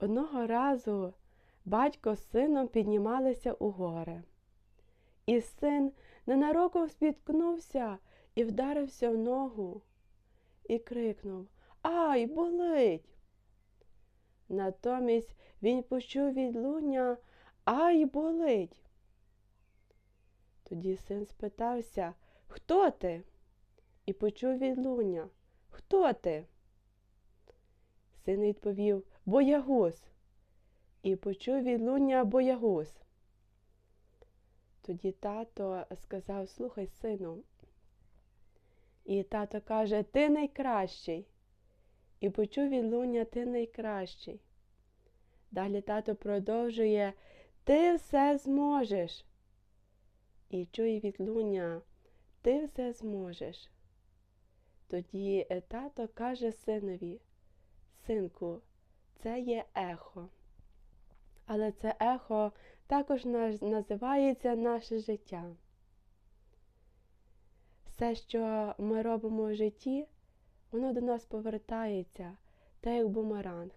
Одного разу батько з сином піднімалися у гори. І син ненароком спіткнувся і вдарився в ногу і крикнув Ай, болить! Натомість він почув відлуння Ай, болить. Тоді син спитався Хто ти? І почув відлуння Хто ти? Син відповів Боягуз. І почув відлуння Боягуз. Тоді тато сказав Слухай, сину. І тато каже Ти найкращий. І почув відлуння Ти найкращий. Далі тато продовжує Ти все зможеш. І чує відлуння Ти все зможеш. Тоді е, тато каже синові, синку, це є ехо. Але це ехо також називається наше життя. Все, що ми робимо в житті, воно до нас повертається, так як бумеранг.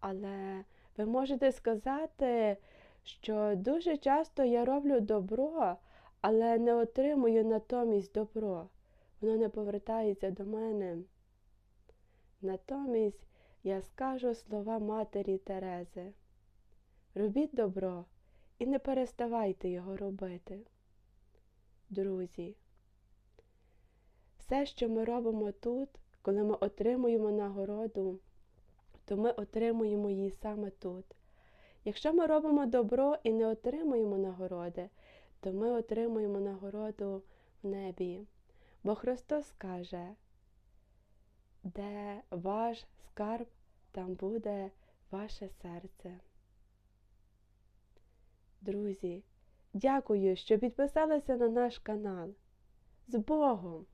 Але ви можете сказати, що дуже часто я роблю добро, але не отримую натомість добро. Воно не повертається до мене. Натомість я скажу слова матері Терези. Робіть добро і не переставайте його робити. Друзі, все, що ми робимо тут, коли ми отримуємо нагороду, то ми отримуємо її саме тут. Якщо ми робимо добро і не отримуємо нагороди, то ми отримуємо нагороду в небі. Бо Христос каже, де ваш скарб, там буде ваше серце. Друзі, дякую, що підписалися на наш канал. З Богом!